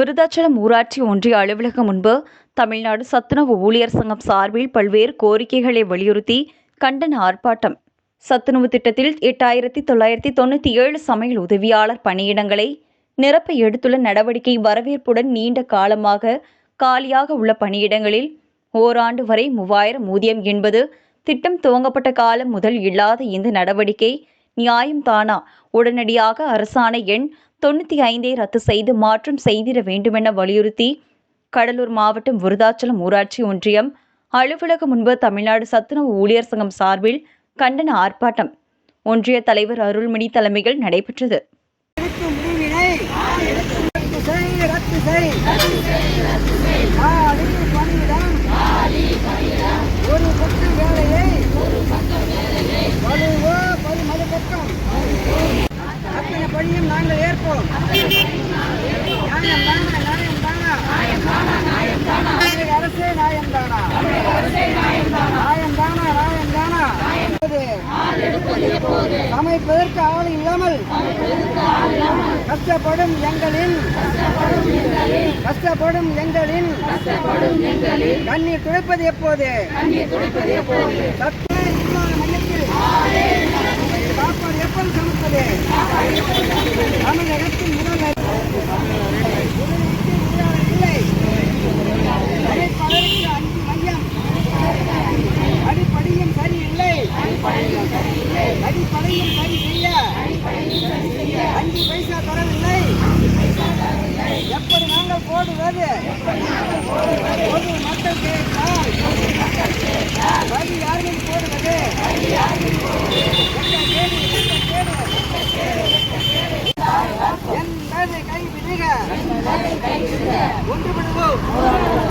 விருதாச்சலம் ஊராட்சி ஒன்றிய அலுவலகம் முன்பு தமிழ்நாடு சத்துணவு ஊழியர் சங்கம் சார்பில் பல்வேறு கோரிக்கைகளை வலியுறுத்தி கண்டன ஆர்ப்பாட்டம். சத்துணவு திட்டத்தில் எட்டாயிரத்தி தொள்ளாயிரத்தி தொண்ணூற்றி ஏழு சமையல் உதவியாளர் பணியிடங்களை நிரப்ப எடுத்துள்ள நடவடிக்கை வரவேற்புடன் நீண்ட காலமாக காலியாக உள்ள பணியிடங்களில் ஓராண்டு வரை மூவாயிரம் ஊதியம் என்பது திட்டம் துவங்கப்பட்ட காலம் முதல் இல்லாத இந்த நடவடிக்கை நியாயம் தானா? உடனடியாக அரசாணை எண் தொண்ணூற்றி ஐந்தை ரத்து செய்து மாற்றம் செய்திட வேண்டுமென வலியுறுத்தி கடலூர் மாவட்டம் விருதாச்சலம் ஊராட்சி ஒன்றியம் அலுவலகம் முன்பு தமிழ்நாடு சத்துணவு ஊழியர் சங்கம் சார்பில் கண்டன ஆர்ப்பாட்டம். ஒன்றிய தலைவர் அருள்மணி தலைமையில் நடைபெற்றது. ரத்து செய் ரத்து செய் ரத்து செய் காலி பணியிடம் ஒரு பத்து வேலையை வலுவோ பரி மறுபக்கம் அத்தனை பணியும் நாங்கள் ஏற்போம் நியாயம் தானா நியாயம் தானா தமிழக அரசே நியாயம் தானா நியாயம் தானா நியாயம் தானா அமைப்பதற்கு ஆள் இல்லாமல் கஷ்டப்படும் எங்களின் கஷ்டப்படும் எங்களின் கண்ணீர் துடைப்பது எப்போது? சத்துணவு நிர்வாக மையத்தில். சாப்பாடு எப்போது? அடிப்படையும் சரி செய்ய அஞ்சு பைசா தரவில்லை எப்படி நாங்கள் போடுவது பொது மக்கள் கேட்டால் வரி யாரும் போடுவது என்பதை கைவிடுக ஒன்றுபடுவோம்.